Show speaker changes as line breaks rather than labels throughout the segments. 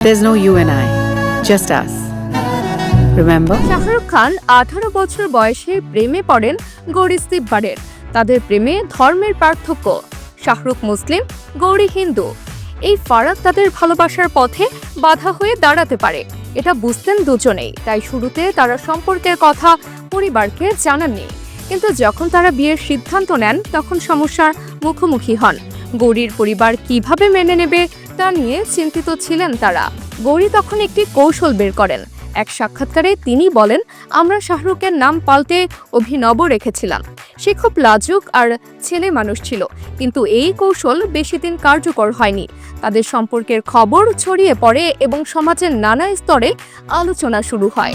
There's no you and I, just us. Remember?
Shahrukh Khan আঠারো বছর বয়সে প্রেমে পড়েন গৌরী সিব্বারের তাদের প্রেমে ধর্মের পার্থক্য। শাহরুখ মুসলিম গৌরী হিন্দু। এই ফারাক তাদের ভালোবাসার পথে বাধা হয়ে দাঁড়াতে পারে। এটা বুঝতেন দুজনেই। তাই শুরুতে তারা সম্পর্কের কথা পরিবারকে জানাননি। কিন্তু যখন তারা বিয়ের সিদ্ধান্ত নেন তখন সমস্যার মুখোমুখি হন। গৌরীর পরিবার কীভাবে মেনে নেবে তা নিয়ে চিন্তিত ছিলেন তারা। গৌরী তখন একটি কৌশল বের করেন। এক সাক্ষাৎকারে তিনি বলেন আমরা শাহরুখের নাম পাল্টে অভিনব রেখেছিলাম। সে খুব লাজুক আর ছেলে মানুষ ছিল। কিন্তু এই কৌশল বেশি দিন কার্যকর হয়নি। তাদের সম্পর্কের খবর ছড়িয়ে পড়ে এবং সমাজের নানা স্তরে আলোচনা শুরু হয়।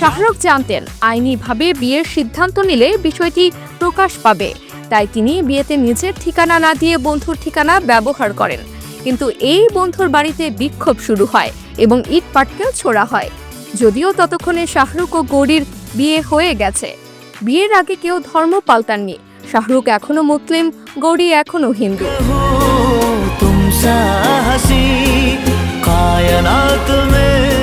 শাহরুখ জানতেন আইনিভাবে বিয়ের সিদ্ধান্ত নিলে বিষয়টি প্রকাশ পাবে। তাই তিনি বিয়েতে নিজের ঠিকানা না দিয়ে বন্ধুর ঠিকানা ব্যবহার করেন। কিন্তু এই বন্ধুর বাড়িতে বিক্ষোভ শুরু হয় এবং ইট পাটকেও ছোড়া হয়। যদিও ততক্ষণে শাহরুখ ও গৌরীর বিয়ে হয়ে গেছে। বিয়ের আগে কেউ ধর্ম পাল্টাননি। শাহরুখ এখনও মুসলিম গৌরী এখনও হিন্দু।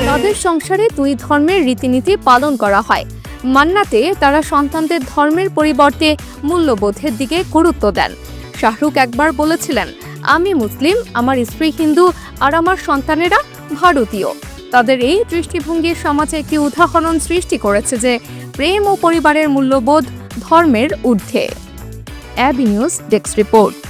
তাদের সংসারে দুই ধর্মের রীতিনীতি পালন করা হয়। মান্নাতে তারা সন্তানদের ধর্মের পরিবর্তে মূল্যবোধের দিকে গুরুত্ব দেন। শাহরুখ একবার বলেছিলেন, আমি মুসলিম, আমার স্ত্রী হিন্দু আর আমার সন্তানেরা ভারতীয়। তাদের এই দৃষ্টিভঙ্গি সমাজে একটি উদাহরণ সৃষ্টি করেছে যে, প্রেম ও পরিবারের মূল্যবোধ ধর্মের ঊর্ধ্বে। ABP news desk report.